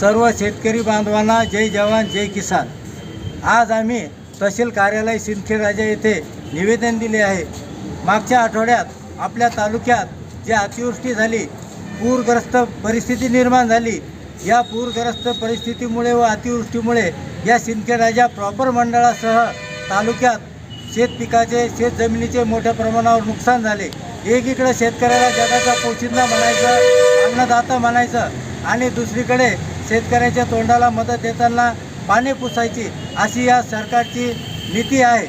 सर्व शेतकरी बांधवांना जय जवान जय किसान. आज आम्ही तहसील कार्यालय सिंदखेड राजा येथे निवेदन दिले आहे. मागच्या आठवड्यात आपल्या तालुक्यात जी अतिवृष्टी झाली पूरग्रस्त परिस्थिती निर्माण झाली या पूरग्रस्त परिस्थितीमुळे व अतिवृष्टीमुळे या सिंदखेड राजा प्रॉपर मंडळासह तालुक्यात शेत पिकाचे मोठ्या प्रमाणावर नुकसान झाले. एकीकडे शेतकऱ्याला जगाचा पोशिंदा म्हणायचं अन्नदाता म्हणायचं आणि दुसरीकडे शेतकऱ्याच्या तोंडाला मदत देताना पाने पुसायची अशी या सरकारची नीती आहे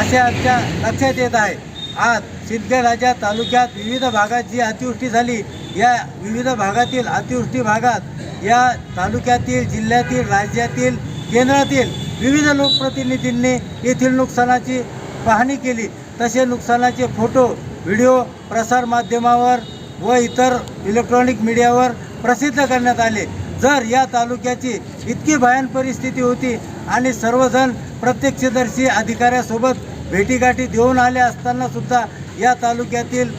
असे आमच्या लक्षात येत आहे. आज सिद्धराजा राजा तालुक्यात विविध भागात जी अतिवृष्टी झाली या विविध भागातील अतिवृष्टी भागात या तालुक्यातील जिल्ह्यातील राज्यातील केंद्रातील विविध लोकप्रतिनिधींनी येथील नुकसानाची पाहणी केली. तसे नुकसानाचे फोटो व्हिडिओ प्रसारमाध्यमावर व इतर इलेक्ट्रॉनिक मीडियावर प्रसिद्ध करण्यात आले. जर या तालुक्याची इतकी भयान परिस्थिती होती आणि सर्वजण प्रत्यक्षदर्शी अधिकाऱ्यासोबत भेटीगाठी देऊन आले असताना सुद्धा या तालुक्यातील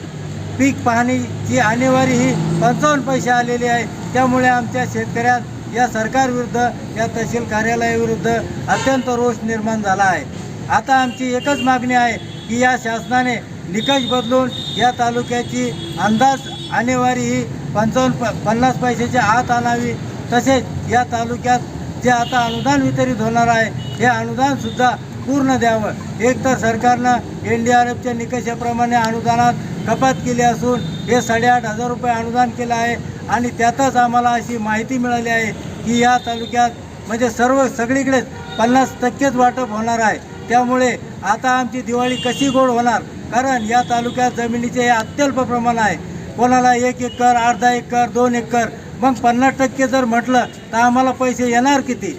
पीक पाहणीची आणेवारी ही पंचावन्न पैसे आलेली आहे. त्यामुळे आमच्या शेतकऱ्यात या सरकारविरुद्ध या तहसील कार्यालयाविरुद्ध अत्यंत रोष निर्माण झाला आहे. आता आमची एकच मागणी आहे की या शासनाने निकष बदलून या तालुक्याची अंदाज आणेवारी ही पंचावन्न प पन्नास पैशाच्या आत आणावी. तसेच या तालुक्यात जे आता अनुदान वितरित होणार आहे हे अनुदानसुद्धा पूर्ण द्यावं. एक तर सरकारनं एन डी आर एफच्या निकषाप्रमाणे अनुदानात कपात केली असून हे साडेआठ हजार रुपये अनुदान केलं आहे आणि त्यातच आम्हाला अशी माहिती मिळाली आहे की या तालुक्यात म्हणजे सर्व सगळीकडेच पन्नास टक्केच वाटप होणार आहे. त्यामुळे आता आमची दिवाळी कशी गोड होणार? कारण या तालुक्यात जमिनीचे हे अत्यल्प प्रमाण आहे. कोणाला एक एकर अर्धा एकर दोन एकर मग पन्नास टक्के जर म्हटलं तर आम्हाला पैसे येणार किती?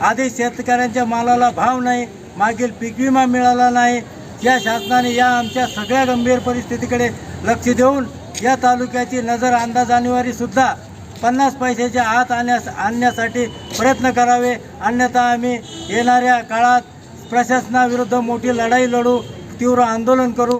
आधी शेतकऱ्यांच्या मालाला भाव नाही मागील पीक विमा मिळाला नाही. या शासनाने या आमच्या सगळ्या गंभीर परिस्थितीकडे लक्ष देऊन या तालुक्याची नजर अंदाज जानेवारीसुद्धा पन्नास पैशाच्या आत आणण्यास आणण्यासाठी प्रयत्न करावे. अन्यथा आम्ही येणाऱ्या काळात प्रशासनाविरुद्ध मोठी लढाई लढू तीव्र आंदोलन करू.